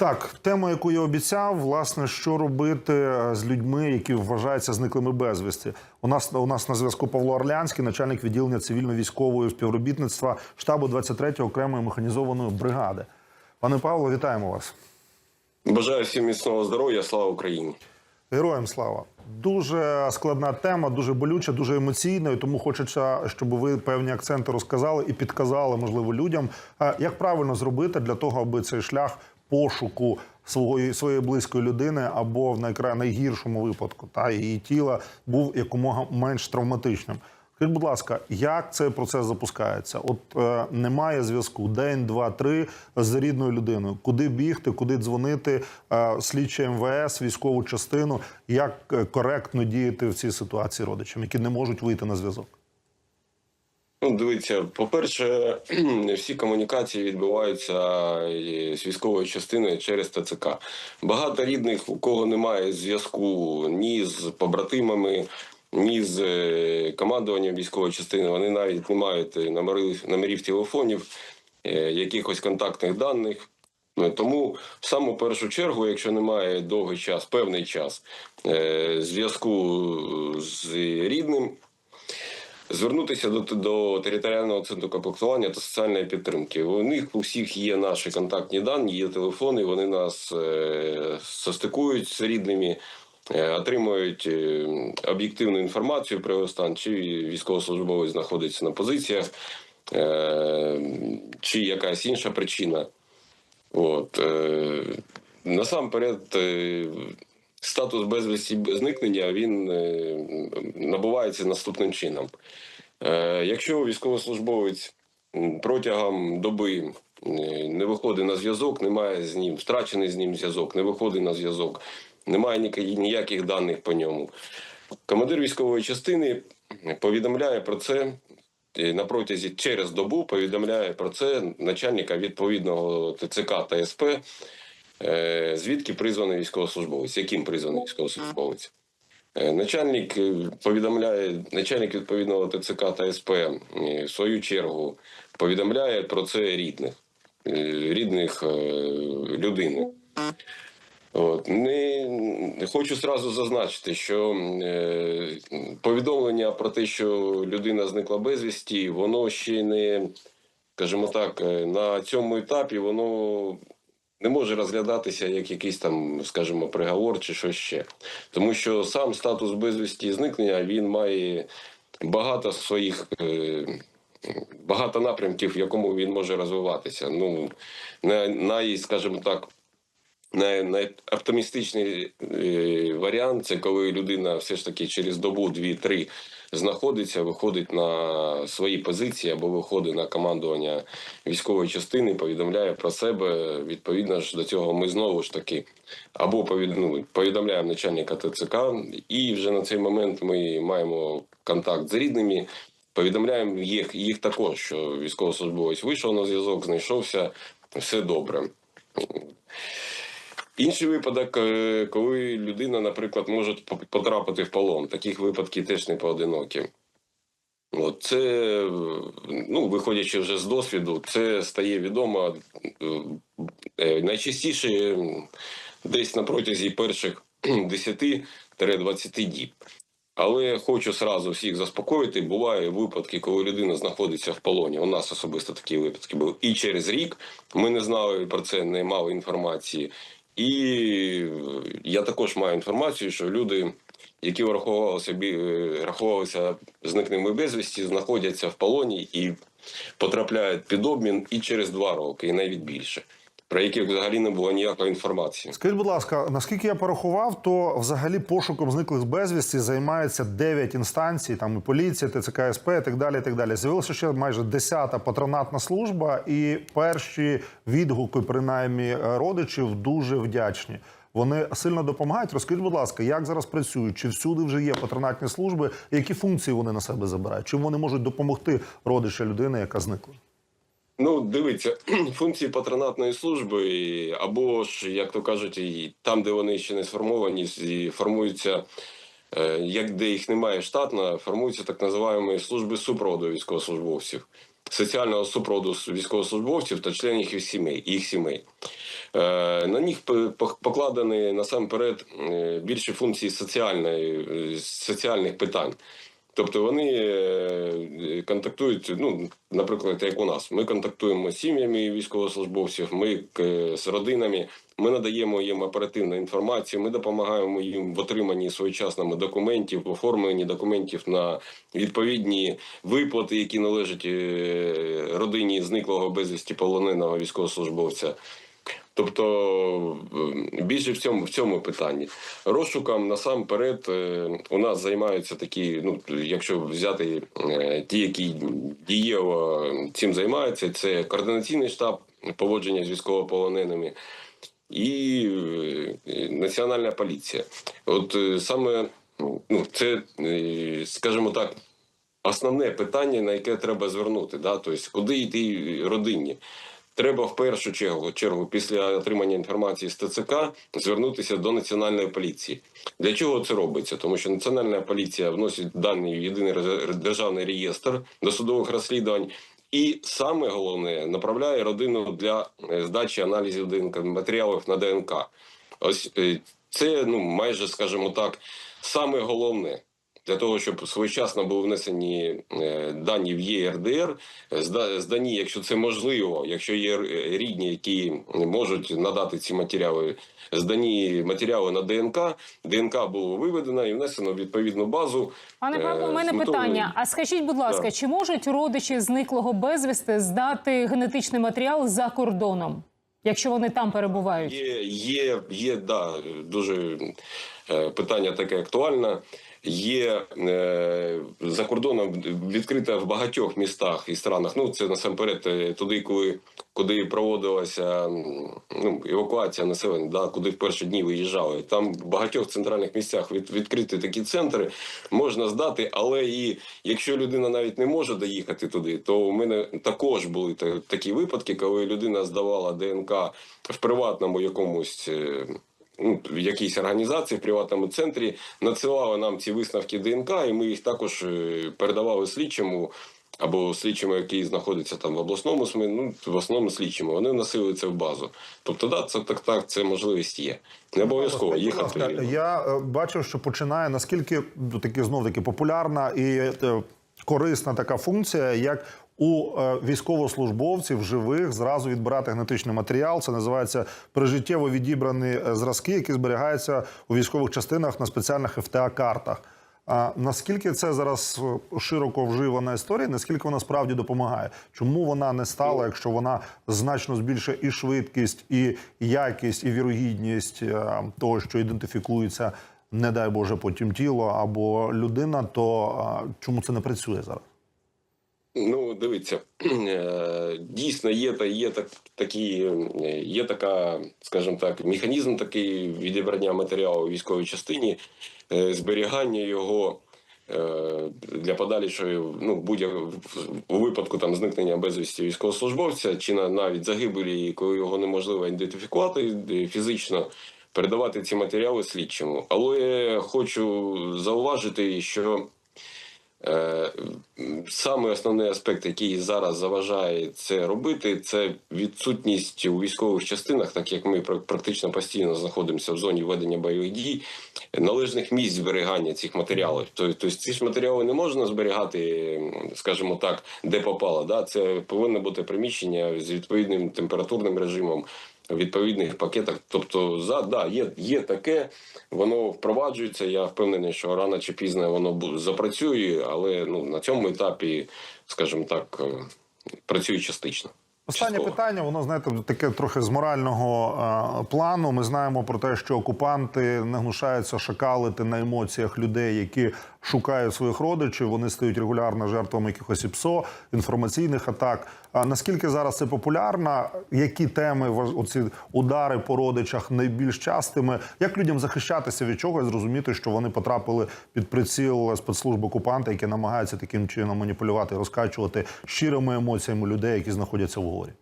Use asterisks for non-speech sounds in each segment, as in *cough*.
Так, тема, яку я обіцяв, власне, що робити е, з людьми, які вважаються зниклими безвісти. У нас у нас на зв'язку Павло Орлянський, начальник відділення цивільно-військової співробітництва штабу 23-ї окремої механізованої бригади. Пане Павло, вітаємо вас. Бажаю всім міцного здоров'я, слава Україні. Героям слава. Дуже складна тема, дуже болюча, дуже емоційна. І тому хочеться, щоб ви певні акценти розказали і підказали, можливо, людям, е, як правильно зробити для того, аби цей шлях пошуку свого своєї близької людини або в найкра... найгіршому випадку та її тіла був якомога менш травматичним. Скажіть, будь ласка, як цей процес запускається? От е, немає зв'язку день, два, три з рідною людиною. Куди бігти, куди дзвонити, е, слідчі МВС, військову частину, як е, коректно діяти в цій ситуації родичам, які не можуть вийти на зв'язок? Ну, дивіться, по-перше, *clears throat* всі комунікації відбуваються е, з військової частини через ТЦК. Багато рідних, у кого немає зв'язку ні з побратимами, ні з е, командуванням військової частини, вони навіть не мають номерів, номерів телефонів, е, якихось контактних даних. Тому в саму першу чергу, якщо немає довгий час, певний час е, зв'язку з рідним, звернутися до, до територіального центру комплектування та соціальної підтримки. У них у всіх є наші контактні дані, є телефони. Вони нас е, состикують з рідними. е, Отримують е, об'єктивну інформацію про стан, чи військовослужбовець знаходиться на позиціях, е, чи якась інша причина. От насамперед, статус безвісті зникнення він е, набувається наступним чином. Е, якщо військовослужбовець протягом доби е, не виходить на зв'язок, немає з ним, втрачений з ним зв'язок, не виходить на зв'язок, немає ніяких- даних по ньому. Командир військової частини повідомляє про це на протязі через добу повідомляє про це начальника відповідного ТЦК та СП, звідки призваний військовослужбовець, яким призваний військовослужбовець. Е, Начальник е, повідомляє, начальник відповідного ТЦК та СП е, в свою чергу повідомляє про це рідних, е, рідних е, людини. От не, хочу зразу зазначити, що е, повідомлення про те, що людина зникла безвісті, воно ще не, скажімо так, е, на цьому етапі воно не може розглядатися як якийсь там, скажімо, приговор чи щось ще. Тому що сам статус безвісті зникнення він має багато своїх. Е, Багато напрямків, в якому він може розвиватися. Ну, най, скажімо так, най, найоптимістичний е, варіант це коли людина все ж таки через добу, дві-три знаходиться, виходить на свої позиції або виходить на командування військової частини, повідомляє про себе. Відповідно ж до цього, ми знову ж таки або ну, повідомляємо начальника ТЦК, і вже на цей момент ми маємо контакт з рідними. Повідомляємо їх, їх також, що військовослужбовець вийшов на зв'язок, знайшовся, все добре. Інший випадок, е, коли людина, наприклад, може потрапити в полон. Таких випадків теж не поодинокі. От це, ну, виходячи вже з досвіду, це стає відомо е, найчастіше десь на протязі перших 10-20 діб. Але хочу сразу всіх заспокоїти. Буває випадки, коли людина знаходиться в полоні. У нас особисто такі випадки були. І через рік ми не знали про це, не мали інформації. І я також маю інформацію, що люди, які врахувалися е, рахувалися зникненими безвісті, знаходяться в полоні і потрапляють під обмін і через два роки, і навіть більше, про яких взагалі не було ніякої інформації. Скажіть, будь ласка, наскільки я порахував, то взагалі пошуком зниклих безвісті займається 9 інстанцій, там і поліція, ТЦК СП і так далі. І так далі. З'явилося ще майже 10-та патронатна служба, і перші відгуки, принаймні родичів, дуже вдячні. Вони сильно допомагають. Розкажіть, будь ласка, як зараз працюють? Чи всюди вже є патронатні служби? Які функції вони на себе забирають? Чим вони можуть допомогти родича людини, яка зникла? Ну, дивіться, *clears throat* функції патронатної служби, або ж, як то кажуть, і там, де вони ще не сформовані, і формуються, е, як де їх немає штатно, формуються так називаємо служби супроводу військовослужбовців. соціального супроводу військовослужбовців та членів їх сімей. Їх сімей. Е, На них покладені насамперед е, більше функції е, соціальних питань. Тобто вони е, контактують, ну, наприклад, як у нас. Ми контактуємо з сім'ями військовослужбовців, ми е, з родинами, ми надаємо їм оперативну інформацію, ми допомагаємо їм в отриманні своєчасними документів, в оформленні документів на відповідні виплати, які належать е, родині зниклого безвісті полоненого військовослужбовця. Тобто е, більше в цьому в цьому питанні розшуком насамперед е, у нас займаються такі. Ну якщо взяти е, ті, які дієво цим займаються, це координаційний штаб поводження з військовополоненими і національна поліція. От саме ну це, скажімо так, основне питання, на яке треба звернути. Да? Тобто, куди йти родині. Треба в першу чергу, чергу після отримання інформації з ТЦК звернутися до національної поліції. Для чого це робиться? Тому що національна поліція вносить дані в єдиний державний реєстр досудових розслідувань, і саме головне направляє родину для е, здачі аналізів ДНК матеріалів на ДНК. Ось е, це ну майже, скажімо так, саме головне. Для того щоб своєчасно були внесені е, дані в ЄРДР, зда- здані, якщо це можливо, якщо є е, рідні, які можуть надати ці матеріали, здані матеріали на ДНК, ДНК було виведено і внесено в відповідну базу. Пане е, Павло, у мене питання. А скажіть, будь ласка, Так. чи можуть родичі зниклого безвісти здати генетичний матеріал за кордоном, якщо вони там перебувають? Є, є, є, да, дуже е, питання таке актуальне. Є е, за кордоном відкрита в багатьох містах і странах. Ну це насамперед е, туди, коли куди проводилася ну, евакуація населення, да, куди в перші дні виїжджали. Там в багатьох центральних місцях від, відкриті такі центри можна здати, але і якщо людина навіть не може доїхати туди, то у мене також були та- такі випадки, коли людина здавала ДНК в приватному якомусь. Ну, в якійсь організації в приватному центрі надсилали нам ці висновки ДНК, і ми їх також е, передавали слідчому або слідчому, який знаходиться там в обласному СМІ, ну в основному слідчому. Вони вносили це в базу. Тобто, да, це так, так, це можливість є. Не обов'язково їхати. Я е, бачив, що починає наскільки ну, таки знов таки популярна і е, корисна така функція, як у е, військовослужбовців живих зразу відбирати генетичний матеріал. Це називається прижиттєво відібрані е, зразки, які зберігаються у військових частинах на спеціальних ФТА-картах. А наскільки це зараз е, широко вживана історія? Наскільки вона справді допомагає? Чому вона не стала, якщо вона значно збільшує і швидкість, і якість, і вірогідність того, що ідентифікується, не дай Боже, потім тіло або людина, то чому це не працює зараз? Ну, дивіться, *clears throat* е, дійсно є та є так такі, е, є така, скажімо так, механізм такий відібрання матеріалу у військовій частині, е, зберігання його. Для подальшої, ну будь у випадку там зникнення безвісті військовослужбовця чи на навіть загибелі, коли його неможливо ідентифікувати фізично, передавати ці матеріали слідчому. Але хочу зауважити, що Саме основний аспект, який зараз заважає це робити, це відсутність у військових частинах, так як ми пр- практично постійно знаходимося в зоні ведення бойових дій, належних місць зберігання цих матеріалів. Тобто ці ж матеріали не можна зберігати, скажімо так, де попало. Да? Це повинно бути приміщення з відповідним температурним режимом. Відповідних пакетах, тобто за да є, є таке, воно впроваджується. Я впевнений, що рано чи пізно воно запрацює, але ну на цьому етапі, скажімо так, е, працює частично. Останнє питання, воно знаєте, таке трохи з морального е, плану. Ми знаємо про те, що окупанти не гнушаються шакалити на емоціях людей, які шукають своїх родичів. Вони стають регулярно жертвами якихось ІПСО, інформаційних атак. А наскільки зараз це популярно? Які теми оці удари по родичах найбільш частими? Як людям захищатися від чого і зрозуміти, що вони потрапили під приціл спецслужб окупанта, які намагаються таким чином маніпулювати, розкачувати щирими емоціями людей, які знаходяться в горі?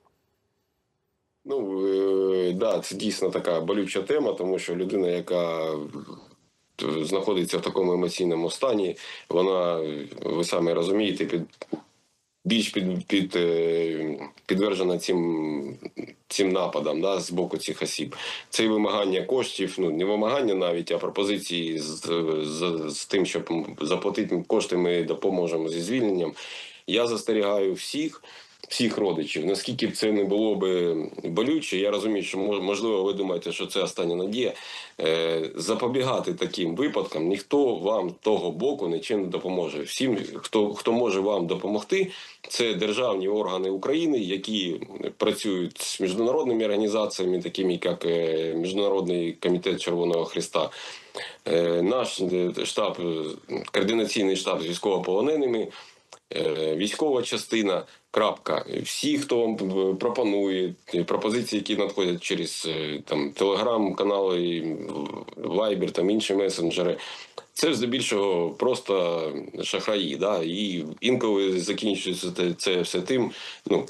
Ну е, да, це дійсно така болюча тема, тому що людина, яка знаходиться в такому емоційному стані, вона, ви самі розумієте, під більш під, під, е, підтверджена цим, цим нападам да, з боку цих осіб. Це і вимагання коштів, ну не вимагання навіть, а пропозиції з, з, з тим, щоб заплатити кошти, ми допоможемо зі звільненням. Я застерігаю всіх. Всіх родичів, наскільки б це не було би болюче, я розумію, що мож- можливо ви думаєте, що це остання надія. Е, запобігати таким випадкам ніхто вам того боку нічим не допоможе. Всім, хто хто може вам допомогти, це державні органи України, які працюють з міжнародними організаціями, такими як е, Міжнародний комітет Червоного Христа. Е, Наш штаб, координаційний штаб з військовополоненими, військова частина. Крапка. Всі, хто вам е, пропонує е, пропозиції, які надходять через е, там телеграм-канали, Viber, там інші месенджери. Це здебільшого просто шахраї. Да? І інколи закінчується це все тим. Ну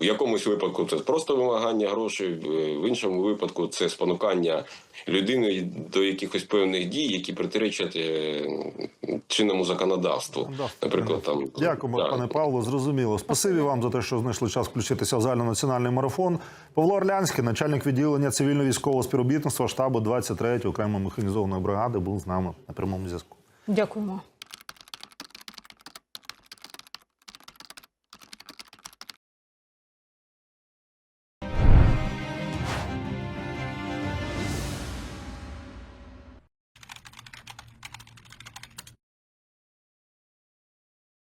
в якомусь випадку це просто вимагання грошей, в в іншому випадку це спонукання людини до якихось певних дій, які протиречать е, чинному законодавству. Наприклад, там Дякуємо, да. пане Павло. Зрозуміло. Спасибі вам за те, що знайшли час включитися в загальнонаціональний марафон. Павло Орлянський, начальник відділення цивільно-військового співробітництва штабу 23-ї окремої механізованої бригади, був з нами на прямому зв'язку. Дякуємо.